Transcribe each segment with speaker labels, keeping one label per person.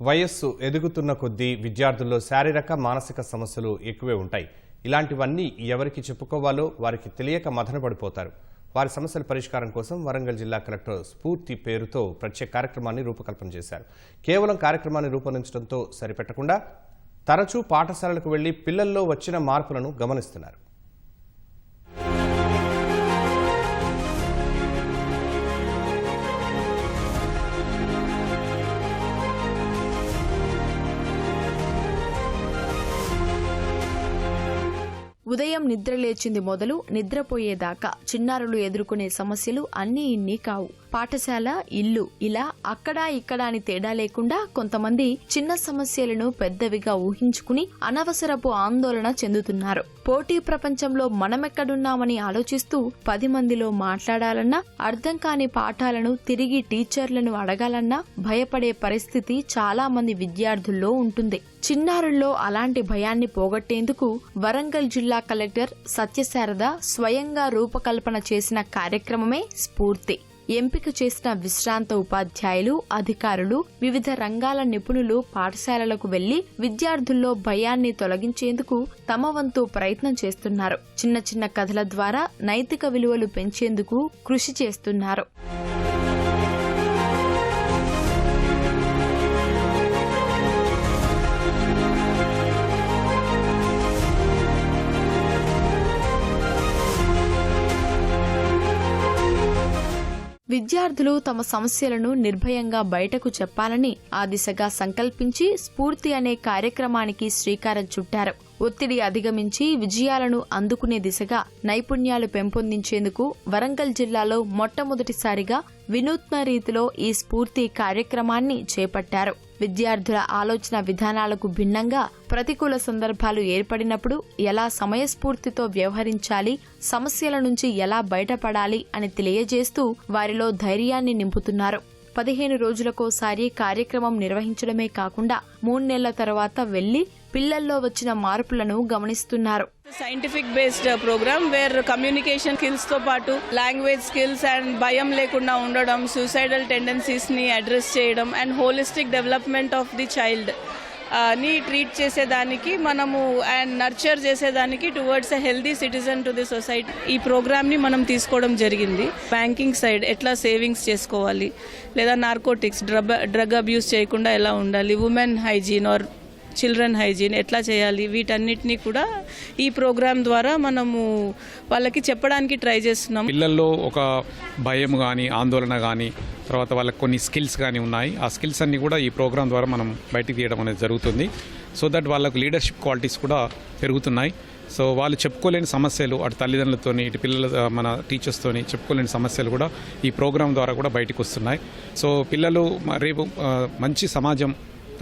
Speaker 1: వయస్సు ఎదుగుతున్న కొద్దీ విద్యార్థుల్లో శారీరక మానసిక సమస్యలు ఎక్కువే ఉంటాయి. ఇలాంటివన్నీ ఎవరికి చెప్పుకోవాలో వారికి తెలియక మదనపడిపోతారు వారి సమస్యల పరిష్కారం కోసం వరంగల్ జిల్లా కలెక్టర్ స్ఫూర్తి పేరుతో ప్రత్యేక కార్యక్రమాన్ని రూపకల్పన చేశారు. కేవలం కార్యక్రమాన్ని రూపొందించడంతో సరిపెట్టకుండా తరచూ పాఠశాలలకు వెళ్ళి పిల్లల్లో వచ్చిన మార్పులను గమనిస్తున్నారు.
Speaker 2: ఉదయం నిద్ర లేచింది మొదలు నిద్రపోయేదాకా చిన్నారులు ఎదుర్కొనే సమస్యలు అన్నీ ఇన్ని కావు. పాఠశాల ఇల్లు ఇలా అక్కడా ఇక్కడ అని తేడా లేకుండా కొంతమంది చిన్న సమస్యలను పెద్దవిగా ఊహించుకుని అనవసరపు ఆందోళన చెందుతున్నారు. పోటీ ప్రపంచంలో మనమెక్కడున్నామని ఆలోచిస్తూ పది మందిలో మాట్లాడాలన్నా అర్థం కాని పాఠాలను తిరిగి టీచర్లను అడగాలన్నా భయపడే పరిస్థితి చాలా మంది విద్యార్థుల్లో ఉంటుంది. చిన్నారుల్లో అలాంటి భయాన్ని పోగొట్టేందుకు వరంగల్ జిల్లా కలెక్టర్ సత్యశారద స్వయంగా రూపకల్పన చేసిన కార్యక్రమమే స్ఫూర్తి. ఎంపిక చేసిన విశ్రాంత ఉపాధ్యాయులు అధికారులు వివిధ రంగాల నిపుణులు పాఠశాలలకు వెళ్ళి విద్యార్థుల్లో భయాన్ని తొలగించేందుకు తమ వంతు ప్రయత్నం చేస్తున్నారు. చిన్న చిన్న కథల ద్వారా నైతిక విలువలు పెంచేందుకు కృషి చేస్తున్నారు. విద్యార్థులు తమ సమస్యలను నిర్భయంగా బయటకు చెప్పాలని ఆ దిశగా సంకల్పించి స్ఫూర్తి అనే కార్యక్రమానికి శ్రీకారం చుట్టారు. ఒత్తిడి అధిగమించి విజయాలను అందుకునే దిశగా నైపుణ్యాలు పెంపొందించేందుకు వరంగల్ జిల్లాలో మొట్టమొదటిసారిగా వినూత్న రీతిలో ఈ స్ఫూర్తి కార్యక్రమాన్ని చేపట్టారు. విద్యార్థుల ఆలోచన విధానాలకు భిన్నంగా ప్రతికూల సందర్భాలు ఏర్పడినప్పుడు ఎలా సమయస్ఫూర్తితో వ్యవహరించాలి సమస్యల నుంచి ఎలా బయటపడాలి అని తెలియజేస్తూ వారిలో ధైర్యాన్ని నింపుతున్నారు. పదిహేను రోజులకోసారి కార్యక్రమం నిర్వహించడమే కాకుండా మూడు నెలల తర్వాత వెళ్ళి పిల్లల్లో వచ్చిన మార్పులను గమనిస్తున్నారు.
Speaker 3: Scientific based program where communication స్కిల్స్తో పాటు లాంగ్వేజ్ స్కిల్స్ అండ్ భయం లేకుండా ఉండడం సూసైడల్ టెండెన్సీస్ని అడ్రస్ చేయడం and holistic development of the child ని ట్రీట్ చేసేదానికి మనము అండ్ నర్చర్ చేసేదానికి towards a healthy citizen to the society ఈ ప్రోగ్రామ్ని మనం తీసుకోవడం జరిగింది. బ్యాంకింగ్ సైడ్ ఎట్లా సేవింగ్స్ చేసుకోవాలి? లేదా నార్కోటిక్స్ డ్రగ్ డ్రగ్ అబ్యూస్ చేయకుండా ఎలా ఉండాలి? Women hygiene or children hygiene ఎట్లా చేయాలి? వీటన్నిటిని కూడా ఈ ప్రోగ్రాం ద్వారా మనము వాళ్ళకి చెప్పడానికి ట్రై చేస్తున్నాం.
Speaker 4: పిల్లల్లో ఒక భయం కానీ ఆందోళన కానీ తర్వాత వాళ్ళకి కొన్ని స్కిల్స్ కానీ ఉన్నాయి. ఆ స్కిల్స్ అన్నీ కూడా ఈ ప్రోగ్రాం ద్వారా మనం బయటికి తీయడం అనేది జరుగుతుంది. సో దట్ వాళ్ళకు లీడర్షిప్ క్వాలిటీస్ కూడా పెరుగుతున్నాయి. సో వాళ్ళు చెప్పుకోలేని సమస్యలు అటు తల్లిదండ్రులతోని ఇటు పిల్లల మన టీచర్స్తోని చెప్పుకోలేని సమస్యలు కూడా ఈ ప్రోగ్రాం ద్వారా కూడా బయటకు వస్తున్నాయి. సో పిల్లలు రేపు మంచి సమాజం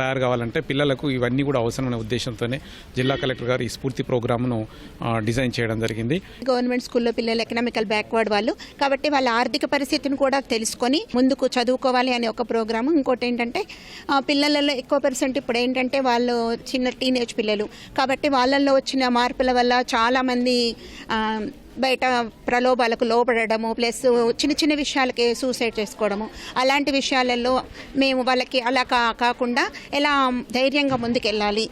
Speaker 4: తయారు కావాలంటే పిల్లలకు ఇవన్నీ కూడా అవసరమైన ఉద్దేశంతోనే జిల్లా కలెక్టర్ గారు ఈ స్ఫూర్తి ప్రోగ్రామ్ను డిజైన్ చేయడం జరిగింది.
Speaker 5: గవర్నమెంట్ స్కూల్లో పిల్లలు ఎకనామికల్ బ్యాక్వర్డ్ వాళ్ళు కాబట్టి వాళ్ళ ఆర్థిక పరిస్థితిని కూడా తెలుసుకొని ముందుకు చదువుకోవాలి అనే ఒక ప్రోగ్రాము. ఇంకోటి ఏంటంటే పిల్లలలో ఎక్కువ పర్సెంట్ ఇప్పుడు ఏంటంటే వాళ్ళు చిన్న టీనేజ్ పిల్లలు కాబట్టి వాళ్ళల్లో వచ్చిన మార్పుల వల్ల చాలామంది బయట ప్రలోభాలకు లోపడము ప్లస్ చిన్న చిన్న విషయాలకి సూసైడ్ చేసుకోవడము. అలాంటి విషయాలలో మేము వాళ్ళకి అలా కా కాకుండా ఎలా ధైర్యంగా ముందుకెళ్ళాలి.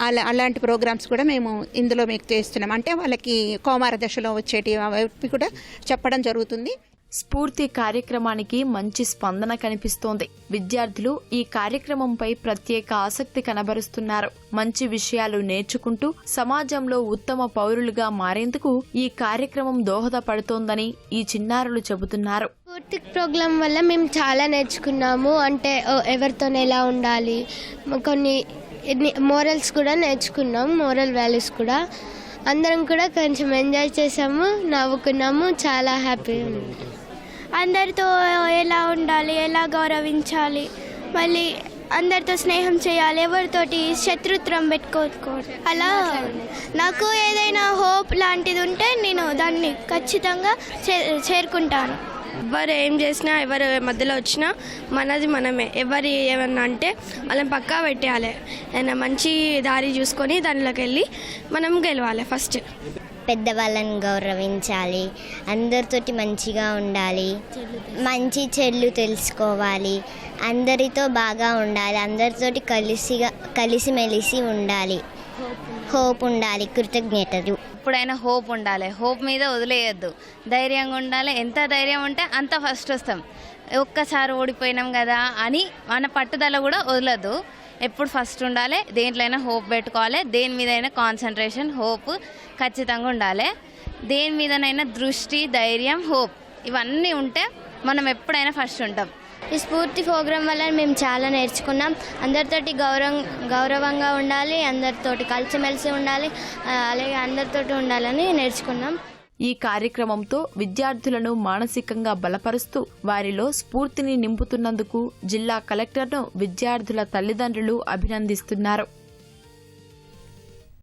Speaker 5: అలా అలాంటి ప్రోగ్రామ్స్ కూడా మేము ఇందులో మీకు చేస్తున్నాం. అంటే వాళ్ళకి కౌమార దశలో వచ్చేటి అవి కూడా చెప్పడం జరుగుతుంది.
Speaker 2: స్ఫూర్తి కార్యక్రమానికి మంచి స్పందన కనిపిస్తోంది. విద్యార్థులు ఈ కార్యక్రమంపై ప్రత్యేక ఆసక్తి కనబరుస్తున్నారు. మంచి విషయాలు నేర్చుకుంటూ సమాజంలో ఉత్తమ పౌరులుగా మారేందుకు ఈ కార్యక్రమం దోహదపడుతోందని ఈ చిన్నారులు చెబుతున్నారు.
Speaker 6: స్ఫూర్తి ప్రోగ్రాం వల్ల మేము చాలా నేర్చుకున్నాము. అంటే ఎవరితోనే ఎలా ఉండాలి? కొన్ని మోరల్స్ కూడా నేర్చుకున్నాం మోరల్ వాల్యూస్ కూడా. అందరం కూడా కొంచెం ఎంజాయ్ చేసాము నవ్వుకున్నాము చాలా హ్యాపీగా ఉంది
Speaker 7: అందరితో ఎలా ఉండాలి ఎలా గౌరవించాలి మళ్ళీ అందరితో స్నేహం చేయాలి ఎవరితోటి శత్రుత్వం పెట్టుకోకూడదు. అలా నాకు ఏదైనా హోప్ లాంటిది ఉంటే నేను దాన్ని ఖచ్చితంగా చే- చేరుకుంటాను.
Speaker 8: ఎవరు ఏం చేసినా ఎవరు మధ్యలో వచ్చినా మనది మనమే. ఎవరు ఏమన్నా అంటే వాళ్ళని పక్కా పెట్టేయాలి. ఏదైనా మంచి దారి చూసుకొని దానిలోకి వెళ్ళి మనం గెలవాలి ఫస్ట్.
Speaker 9: పెద్దవాళ్ళని గౌరవించాలి. అందరితోటి మంచిగా ఉండాలి. మంచి చెల్లు తెలుసుకోవాలి. అందరితో బాగా ఉండాలి. అందరితోటి కలిసిగా కలిసిమెలిసి ఉండాలి. హోప్ ఉండాలి. కృతజ్ఞతలు.
Speaker 10: ఎప్పుడైనా హోప్ ఉండాలి. హోప్ మీద వదిలేయద్దు. ధైర్యంగా ఉండాలి. ఎంత ధైర్యం ఉంటే అంత ఫస్ట్ వస్తాం. ఒక్కసారి ఓడిపోయినాం కదా అని మన పట్టుదల కూడా వదలదు ఎప్పుడు ఫస్ట్ ఉండాలి దేంట్లైనా హోప్ పెట్టుకోవాలి దేని మీదైనా కాన్సన్ట్రేషన్ హోప్ ఖచ్చితంగా ఉండాలి. దేని మీదనైనా దృష్టి ధైర్యం హోప్ ఇవన్నీ ఉంటే మనం ఎప్పుడైనా ఫస్ట్ ఉంటాం.
Speaker 11: ఈ స్ఫూర్తి ప్రోగ్రాం వల్ల మేము చాలా నేర్చుకున్నాం. అందరితోటి గౌరవం గౌరవంగా ఉండాలి అందరితోటి కలిసిమెలిసి ఉండాలి అలాగే అందరితోటి ఉండాలని నేర్చుకున్నాం.
Speaker 2: ఈ కార్యక్రమంతో విద్యార్థులను మానసికంగా బలపరుస్తూ వారిలో స్ఫూర్తిని నింపుతున్నందుకు జిల్లా కలెక్టర్ను విద్యార్థుల తల్లిదండ్రులు అభినందిస్తున్నారు.